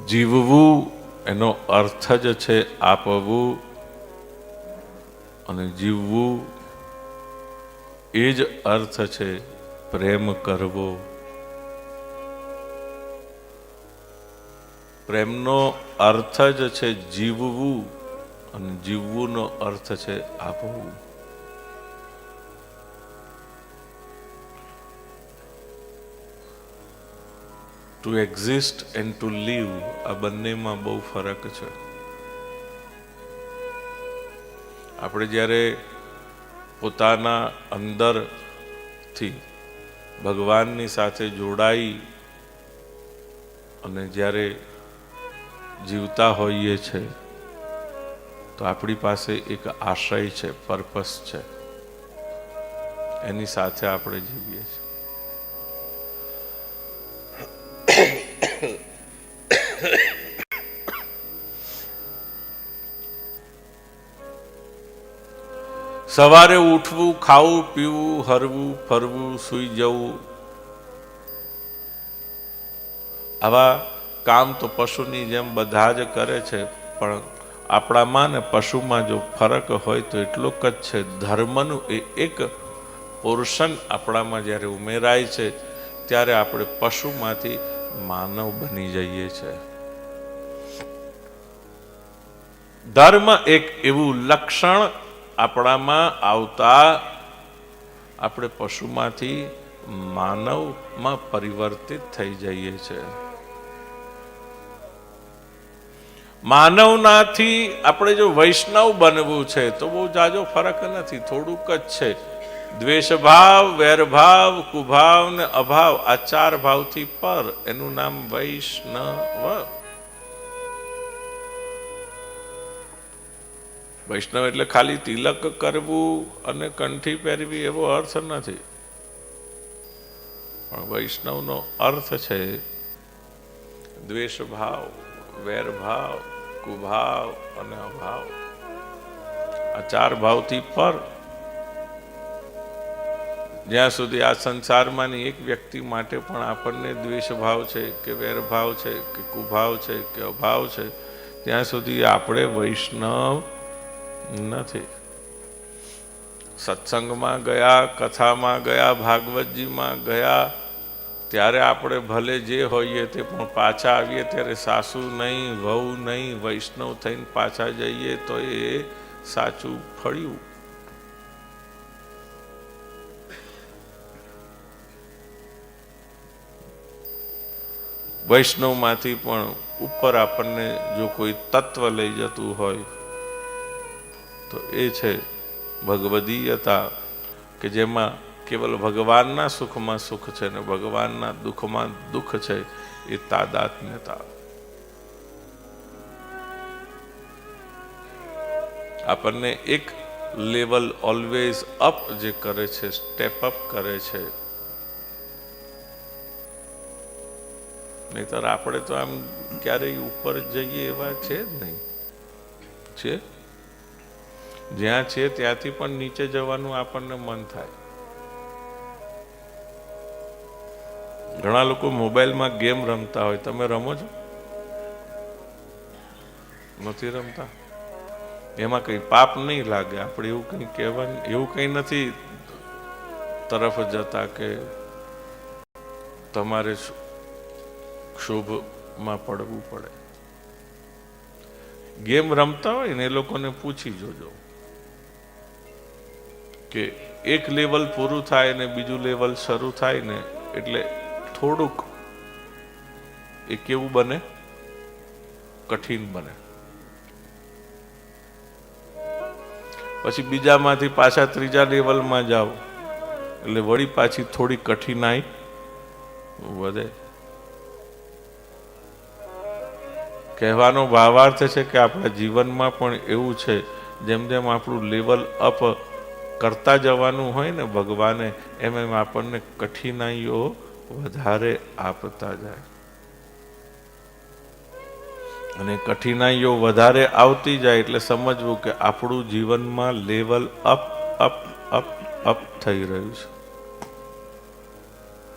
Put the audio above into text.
જીવવું એનો અર્થ જ છે આપવું અને જીવવું એ જ અર્થ છે પ્રેમ કરવો. પ્રેમનો અર્થ જ છે જીવવું અને જીવવુંનો અર્થ છે આપવું. To exist and to live આ બંનેમાં બહુ ફરક છે. આપણે જ્યારે પોતાના અંદરથી ભગવાનની સાથે જોડાઈ અને જ્યારે જીવતા હોઈએ છે, તો આપણી પાસે એક આશય છે પર્પસ છે. એની સાથે આપણે જીવીએ છીએ. સવારે ઉઠવું, ખાવું, પીવું, હરવું, ફરવું, સૂઈ જવું. આવા કામ તો પશુની જેમ બધા જ કરે છે, પણ આપણામાં ને પશુમાં જો ફરક હોય તો એટલો જ છે. ધર્મનું એ એક પોર્શન આપણામાં જ્યારે ઉમેરાય છે, ત્યારે આપણે પશુમાંથી માનવ બની જઈએ છીએ ધર્મ એક એવું લક્ષણ આપણામાં આવતા આપણે પશુમાંથી માનવમાં પરિવર્તિત થઈ જઈએ છીએ માનવનાથી આપણે જો વૈષ્ણવ બનવું છે તો બહુ જાજો ફરક નથી, થોડુંક જ છે. દ્વેષભાવ, વેરભાવ, કુભાવ ને અભાવ આ ચાર ભાવથી પર, એનું નામ વૈષ્ણવ. વૈષ્ણવ એટલે ખાલી તિલક કરવું અને કંઠી પહેરવી એવો અર્થ નથી. પણ વૈષ્ણવનો અર્થ છે દ્વેષભાવ, વેરભાવ, કુભાવ અને અભાવ. આ ચાર ભાવથી પર જ્યાં સુધી આ સંસારમાંની એક વ્યક્તિ માટે પણ આપણને દ્વેષભાવ છે કે વેરભાવ છે કે કુભાવ છે કે અભાવ છે, ત્યાં સુધી આપણે વૈષ્ણવ નથી. સત્સંગમાં ગયા, કથામાં ગયા, ભાગવતજીમાં ગયા, ત્યારે આપણે ભલે જે હોઈએ તે પણ પાછા આવીએ, ત્યારે સાસુ નહીં, વહુ નહીં, વૈષ્ણવ થઈને પાછા જઈએ તો એ સાચું ફળ્યું. વૈષ્ણવમાંથી પણ ઉપર આપણને જો કોઈ તત્વ લઈ જતું હોય તો એ છે ભગવદીયતા, કે જેમાં કેવલ ભગવાનના સુખમાં સુખ છે ને ભગવાનના દુઃખમાં દુઃખ છે, એ તાદાત્મ્યતા. આપણને એક લેવલ ઓલવેઝ અપ જે કરે છે સ્ટેપ અપ કરે છે. નહીતર આપણે તો આમ ક્યારેય ઉપર જઈએ એવા છે જ નહીં. છે? જ્યાં છે ત્યાંથી પણ નીચે જવાનું આપણને મન થાય. ઘણા લોકો મોબાઈલમાં ગેમ રમતા હોય. તમે રમો છો? નથી રમતા? એમાં કઈ પાપ નહીં લાગે. આપણે એવું કઈ કહેવાનું, એવું કઈ નથી તરફ જતા કે તમારે ક્ષોભમાં પડવું પડે. ગેમ રમતા હોય ને એ લોકોને પૂછી જોજો. કે એક લેવલ પૂરું થાય ને બીજું લેવલ શરૂ થાય ને એટલે થોડુંક એ કેવું બને? કઠિન બને. પછી બીજામાંથી પાછા ત્રીજા લેવલમાં જાઓ. એટલે વળી પાછી થોડી કઠિનાઈ વધે. કહેવાનો ભાવાર્થ છે કે આપણા જીવનમાં પણ એવું છે. જેમ જેમ આપણું લેવલ અપ કરતા જવાનું હોય ને, ભગવાને એમ એમ આપણને કઠિનાઈઓ વધારે આપતા જાય. અને કઠિનાઈઓ વધારે આવતી જાય એટલે સમજવું કે આપણું જીવનમાં level up up up up થઈ રહ્યું છે.